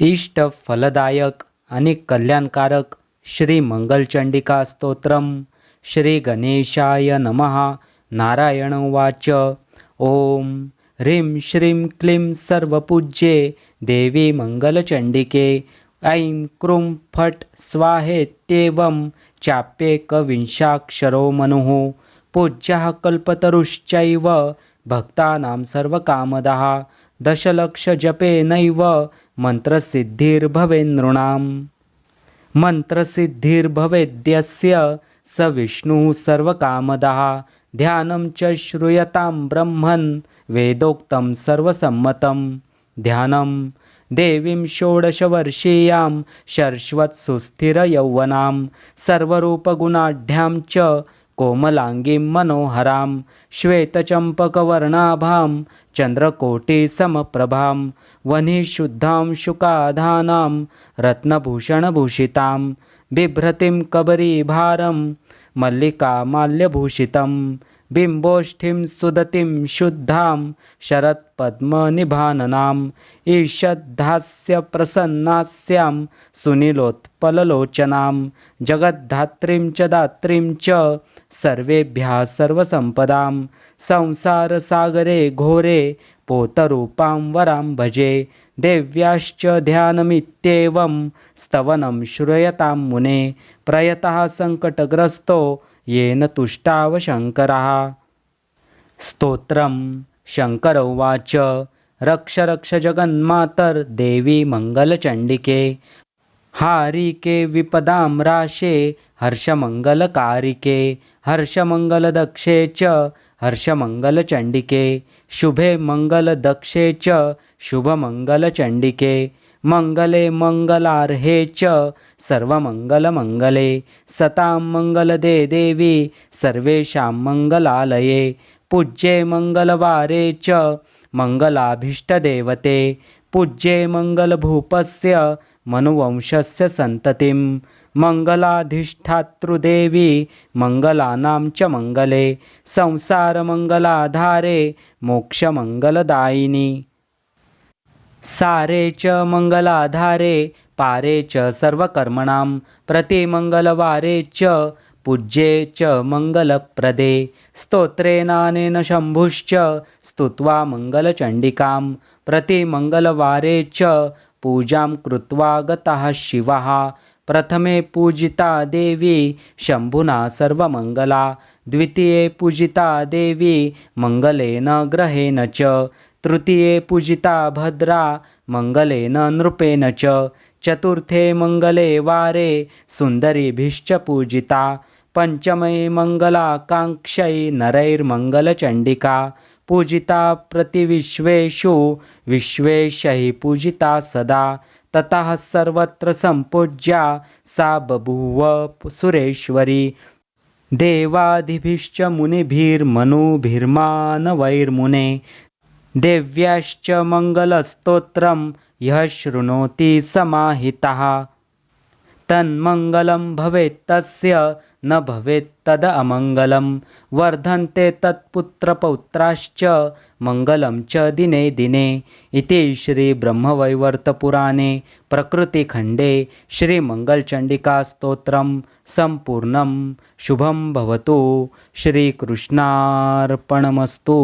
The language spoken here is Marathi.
इष्ट फलदायक आणि कल्याणकारक श्री मंगलचंडिका स्तोत्रम श्री गणेशाय नमः नारायण वाच ओम ह्रीं श्रीं क्लीं सर्वपूज्ये देवी मंगलचंडिके ऐं क्रूं फट् स्वाहेत्येवं चाप्येकविंशाक्षरो मनुः पूज्यः कल्पतरुश्चैव भक्तानां सर्वकामदः। दशलक्षजपेनैव नृणाम मन्त्रसिद्धिर्भवेद्यस्य स विष्णुः सर्वकामदः। ध्यानं च श्रूयतां ब्रह्मन् वेदोक्तं सर्वसम्मतं ध्यानं देवीं षोडशवर्षीयां शर्श्वत्सुस्थिरयौवनां सर्वरूपगुणाढ्यां च कोमलाङ्गीं मनोहरां श्वेतचम्पकवर्णाभां चन्द्रकोटिसमप्रभां वह्निशुद्धां शुकाधानां रत्नभूषणभूषितां बिभ्रतीं कबरीभारं मल्लिकामाल्यभूषितं बिम्बोष्ठीं सुदतीं शुद्धां शरत्पद्मनिभाननाम् ईषद्धास्य प्रसन्नास्यां सुनीलोत्पललोचनां जगद्धात्रीं च दात्रीं च सर्वेभ्यः सर्वसम्पदां संसारसागरे घोरे पोतरूपां वरां भजे देव्याश्च ध्यानमित्येवं स्तवनं श्रूयतां मुने प्रयतः सङ्कटग्रस्तो येन तुष्टाव शङ्करः। स्तोत्रं शङ्कर उवाच। रक्ष रक्ष जगन्मातर्देवी मङ्गलचण्डिके। हारिके विपदां राशे हर्षमङ्गलकारिके हर्षमङ्गलदक्षे च हर्षमङ्गलचण्डिके शुभे मङ्गलदक्षे च शुभमङ्गलचण्डिके मङ्गले मङ्गलार्हे च सर्वमङ्गलमङ्गले सतां मङ्गलदे देवी सर्वेषां मङ्गलालये पूज्ये मङ्गलवारे च मङ्गलाभीष्टदेवते पूज्ये मङ्गलभूपस्य मनुवंशस्य सन्ततिं मङ्गलाधिष्ठातृदेवी मङ्गलानां च मङ्गले। संसारमङ्गलाधारे मोक्षमङ्गलदायिनी। सारे च मङ्गलाधारे पारे च सर्वकर्मणां प्रतिमङ्गलवारे च पूज्ये च मङ्गलप्रदे। स्तोत्रेनानेन शम्भुश्च स्तुत्वा मङ्गलचण्डिकां प्रतिमङ्गलवारे च पूजां कृत्वा गतः शिवः। प्रथमे पूजिता देवी शम्भुना सर्वमङ्गला। द्वितीये पूजिता देवी मङ्गलेन ग्रहेण च। तृतीये पूजिता भद्रा मङ्गलेन नृपेण च। चतुर्थे मङ्गले वारे सुन्दरीभिश्च पूजिता। पञ्चमे मङ्गलाकाङ्क्षै नरैर्मङ्गलचण्डिका। पूजिता प्रतिविश्वेषु विश्वेशैः पूजिता सदा ततः सर्वत्र सम्पूज्या सा बभूव सुरेश्वरी। देवादिभिश्च मुनिभिर्मनुभिर्मानवैर्मुने देव्याश्च मङ्गलस्तोत्रं यः शृणोति समाहितः। तन्मङ्गलं भवेत् तस्य न भवेत् तद अमङ्गलं। वर्धन्ते तत्पुत्रपौत्राश्च मङ्गलं च दिने दिने। इति श्रीब्रह्मवैवर्तपुराणे प्रकृतिखण्डे श्रीमङ्गलचण्डिकास्तोत्रं सम्पूर्णं। शुभं भवतु। श्रीकृष्णार्पणमस्तु।